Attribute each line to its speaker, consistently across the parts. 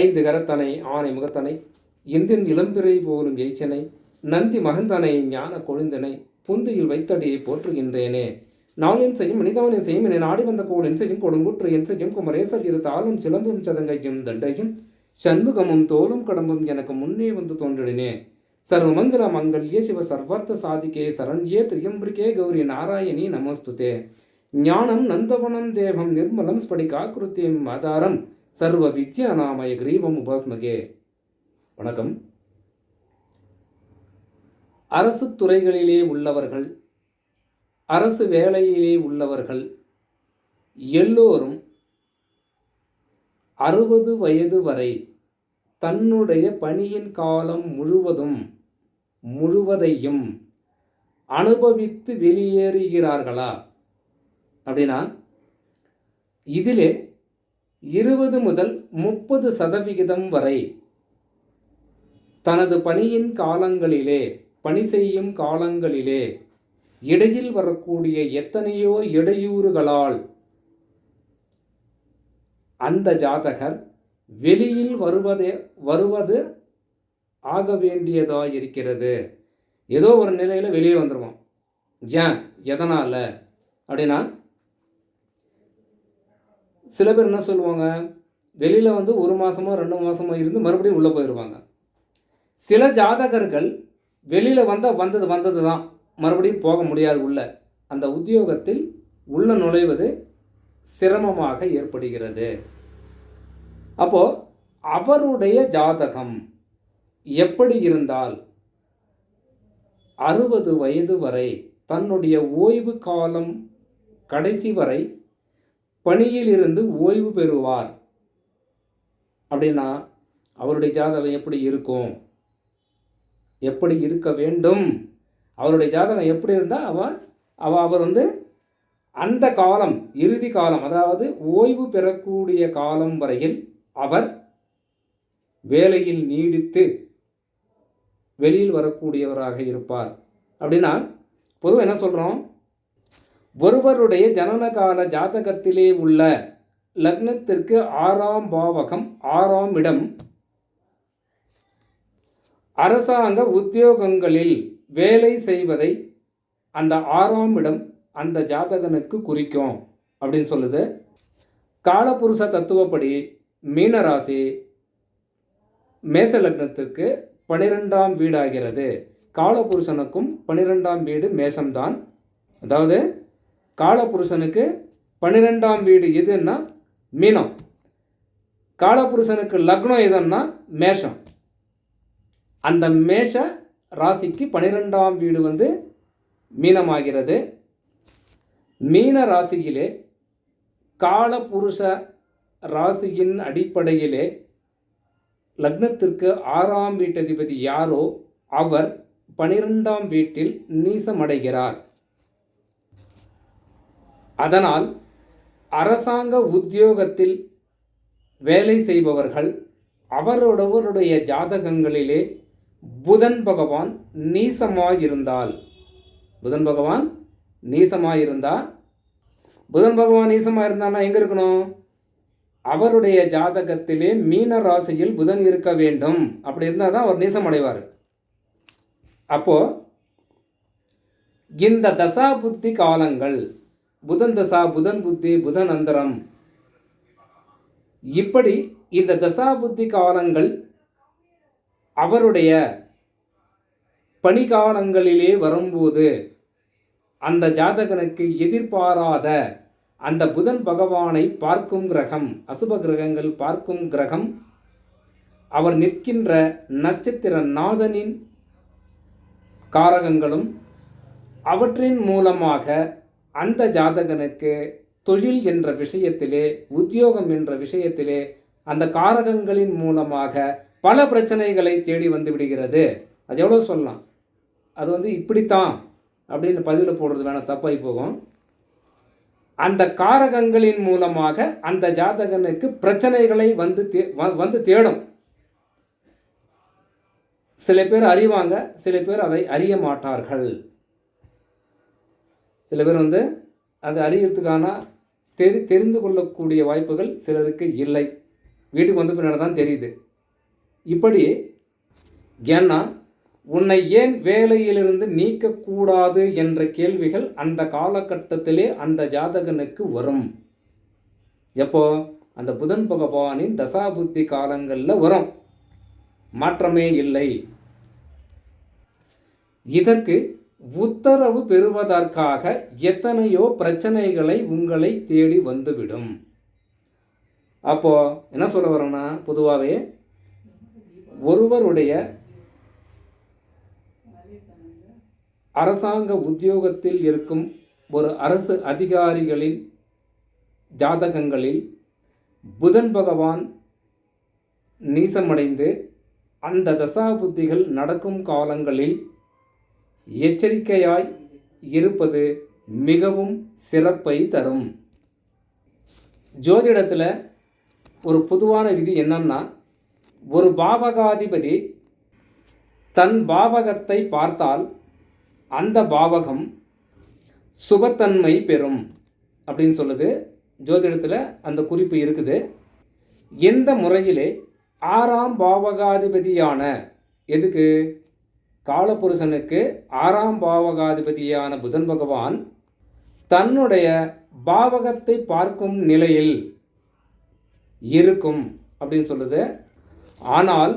Speaker 1: ஐந்து கரத்தனை ஆனை முகத்தனை இந்தின் இளம்பிறை போலும் எய்ச்சனை நந்தி மகந்தனை ஞான கொழுந்தனை புந்தியில் வைத்தடியை போற்றுகின்றேனே. நாளின் செய்யும் மனிதவனின் செய்யும் என நாடி வந்த கோளின் செய்யும் கொடுங்குற்று என் செய்யும் குமரேசர் இரு தாளும் சிலம்பும் சதங்கையும் தண்டையும் சண்முகமும் தோலும் கடம்பும் எனக்கு முன்னே வந்து தோன்றினே. சர்வமங்கல மங்கல்யே சிவ சர்வார்த்த சாதிகே சரண்யே திரியம்பிரிகே கௌரி நாராயணி நமஸ்துதே. ஞானம் நந்தவனம் தேவம் நிர்மலம் ஸ்படிகாக்கிருத்தியம் ஆதாரம் சர்வ வித்யா நாமய கிரீவம் உபாஸ்மகே. வணக்கம். அரசு துறைகளிலே உள்ளவர்கள் அரசு வேலையிலே உள்ளவர்கள் எல்லோரும் அறுபது வயது வரை தன்னுடைய பணியின் காலம் முழுவதும் முழுவதையும் அனுபவித்து வெளியேறுகிறார்களா? அப்படின்னா இதிலே இருபது முதல் முப்பது சதவிகிதம் வரை. தனது பணியின் காலங்களிலே பணி செய்யும் காலங்களிலே இடையில் வரக்கூடிய எத்தனையோ இடையூறுகளால் அந்த ஜாதகர் வெளியில் வருவதே வருவது ஆக வேண்டியதாக இருக்கிறது ஏதோ ஒரு நிலையில் வெளியே வந்துடுவோம் ஏன்? எதனால்? அப்படின்னா சில பேர் என்ன சொல்லுவாங்க? வெளியில் வந்து ஒரு மாதமோ ரெண்டு மாதமோ இருந்து மறுபடியும் உள்ளே போயிடுவாங்க சில ஜாதகர்கள் வெளியில் வந்தால் வந்தது வந்தது தான் மறுபடியும் போக முடியாது உள்ள. அந்த உத்தியோகத்தில் உள்ள நுழைவது சிரமமாக ஏற்படுகிறது. அப்போ அவருடைய ஜாதகம் எப்படி இருந்தால் அறுபது வயது வரை தன்னுடைய ஓய்வு காலம் கடைசி வரை பணியிலிருந்து ஓய்வு பெறுவார். அப்படின்னா அவருடைய ஜாதகம் எப்படி இருக்கும்? எப்படி இருக்க வேண்டும்? அவருடைய ஜாதகம் எப்படி இருந்தால் அவ அவ அவர் வந்து அந்த காலம் இறுதி காலம் அதாவது ஓய்வு பெறக்கூடிய காலம் வரையில் அவர் வேலையில் நீடித்து வெளியில் வரக்கூடியவராக இருப்பார். அப்படின்னா பொதுவாக என்ன சொல்கிறோம் ஒருவருடைய ஜனனகால ஜாதகத்திலே உள்ள லக்னத்திற்கு ஆறாம் பாவகம் ஆறாம் இடம். அரசாங்க உத்தியோகங்களில் வேலை செய்வதை அந்த ஆறாம் இடம் அந்த ஜாதகனுக்கு குறிக்கும் அப்படின்னு சொல்லுது. காலபுருஷ தத்துவப்படி மீனராசி மேச லக்னத்திற்கு பனிரெண்டாம் வீடாகிறது. காலபுருஷனுக்கும் பனிரெண்டாம் வீடு மேசம்தான். அதாவது காலபுருஷனுக்கு பன்னிரெண்டாம் வீடு எதுன்னா மீனம். காலபுருஷனுக்கு லக்னம் எதுன்னா மேஷம். அந்த மேஷ ராசிக்கு பன்னிரெண்டாம் வீடு வந்து மீனமாகிறது. மீன ராசியிலே காலபுருஷ ராசியின் அடிப்படையிலே லக்னத்திற்கு ஆறாம் வீட்டதிபதி யாரோ அவர் பனிரெண்டாம் வீட்டில் நீசமடைகிறார். அதனால் அரசாங்க உத்தியோகத்தில் வேலை செய்பவர்கள் அவரோடவருடைய ஜாதகங்களிலே புதன் பகவான் நீசமாயிருந்தால். புதன் பகவான் நீசமாயிருந்தா? புதன் பகவான் நீசமாக இருந்தான்னா எங்கே இருக்கணும்? அவருடைய ஜாதகத்திலே மீன ராசியில் புதன் இருக்க வேண்டும். அப்படி இருந்தால் தான் அவர் நீசம் அடைவார் அப்போ இந்த தசா புத்தி காலங்கள் புதன் தசா புதன் புத்தி புதன் அந்தரம் இப்படி இந்த தசா புத்தி காலங்கள் அவருடைய பணிகாலங்களிலே வரும்போது அந்த ஜாதகனுக்கு எதிர்பாராத அந்த புதன் பகவானை பார்க்கும் கிரகம் அசுப கிரகங்கள் பார்க்கும் கிரகம் அவர் நிற்கின்ற நட்சத்திர நாதனின் காரகங்களும் அவற்றின் மூலமாக அந்த ஜாதகனுக்கு தொழில் என்ற விஷயத்திலே உத்தியோகம் என்ற விஷயத்திலே அந்த காரகங்களின் மூலமாக பல பிரச்சனைகளை தேடி வந்து விடுகிறது. அது எவ்வளோ சொல்லலாம்? அது வந்து இப்படித்தான் அப்படின்னு பதிவில் போடுறது வேணால் தப்பாகி போகும். அந்த காரகங்களின் மூலமாக அந்த ஜாதகனுக்கு பிரச்சனைகளை வந்து தே வ- வந்து தேடும். சில பேர் அறிவாங்க சில பேர் அதை அறிய மாட்டார்கள். சில பேர் வந்து அது அறியறதுக்கான தெரி தெரிந்து கொள்ளக்கூடிய வாய்ப்புகள் சிலருக்கு இல்லை. வீட்டுக்கு வந்த பின்னாடி தான் தெரியுது. இப்படி ஏன்னா உன்னை ஏன் வேலையிலிருந்து நீக்கக்கூடாது என்ற கேள்விகள் அந்த காலகட்டத்திலே அந்த ஜாதகனுக்கு வரும். எப்போ? அந்த புதன் பகவானின் தசாபுத்தி காலங்களில் வரும். மாற்றமே இல்லை. இதற்கு உத்தரவு பெறுவதற்காக எத்தனையோ பிரச்சனைகளை உங்களை தேடி வந்துவிடும். அப்போ என்ன சொல்ல வரோம்னா பொதுவாகவே ஒருவருடைய அரசாங்க உத்தியோகத்தில் இருக்கும் ஒரு அரசு அதிகாரிகளின் ஜாதகங்களில் புதன் பகவான் நீசமடைந்து அந்த தசாபுத்திகள் நடக்கும் காலங்களில் எச்சரிக்கையாய் இருப்பது மிகவும் சிறப்பை தரும். ஜோதிடத்தில் ஒரு பொதுவான விதி என்னன்னா ஒரு பாவகாதிபதி தன் பாவகத்தை பார்த்தால் அந்த பாவகம் சுபத்தன்மை பெறும் அப்படின்னு சொல்லுது. ஜோதிடத்தில் அந்த குறிப்பு இருக்குது. எந்த முறையிலே ஆறாம் பாவகாதிபதியான எதுக்கு? காலபுருஷனுக்கு ஆறாம் பாவகாதிபதியான புதன் பகவான் தன்னுடைய பாவகத்தை பார்க்கும் நிலையில் இருக்கும் அப்படின்னு சொல்லுது. ஆனால்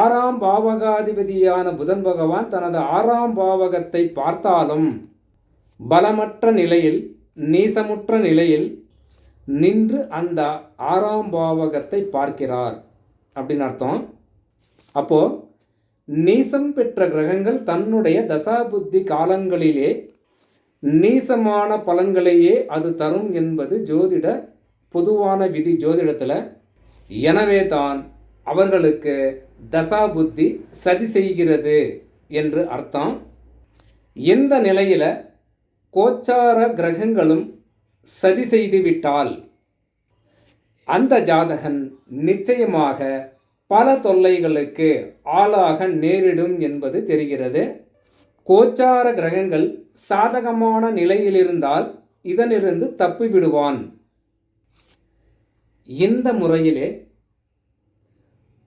Speaker 1: ஆறாம் பாவகாதிபதியான புதன் பகவான் தனது ஆறாம் பாவகத்தை பார்த்தாலும் பலமற்ற நிலையில் நீசமுற்ற நிலையில் நின்று அந்த ஆறாம் பாவகத்தை பார்க்கிறார் அப்படின்னு அர்த்தம். அப்போது நீசம் பெற்ற கிரகங்கள் தன்னுடைய தசாபுத்தி காலங்களிலே நீசமான பலன்களையே அது தரும் என்பது ஜோதிட பொதுவான விதி ஜோதிடத்தில். எனவே தான் அவர்களுக்கு தசாபுத்தி சதி செய்கிறது என்று அர்த்தம். இந்த நிலையில் கோச்சார கிரகங்களும் சதி செய்துவிட்டால் அந்த ஜாதகன் நிச்சயமாக பல தொல்லைகளுக்கு ஆளாக நேரிடும் என்பது தெரிகிறது. கோச்சார கிரகங்கள் சாதகமான நிலையில் இருந்தால் இதனிருந்து தப்பிவிடுவான். இந்த முறையிலே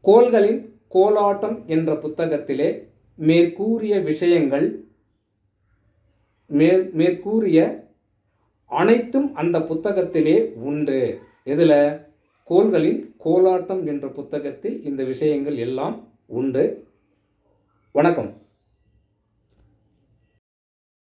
Speaker 1: கோள்களின் கோலாட்டம் என்ற புத்தகத்திலே மேற்கூறிய விஷயங்கள் மேற் மேற்கூறிய அனைத்தும் அந்த புத்தகத்திலே உண்டு. இதில் கோள்களின் கோலாட்டம் என்ற புத்தகத்தில் இந்த விஷயங்கள் எல்லாம் உண்டு. வணக்கம்.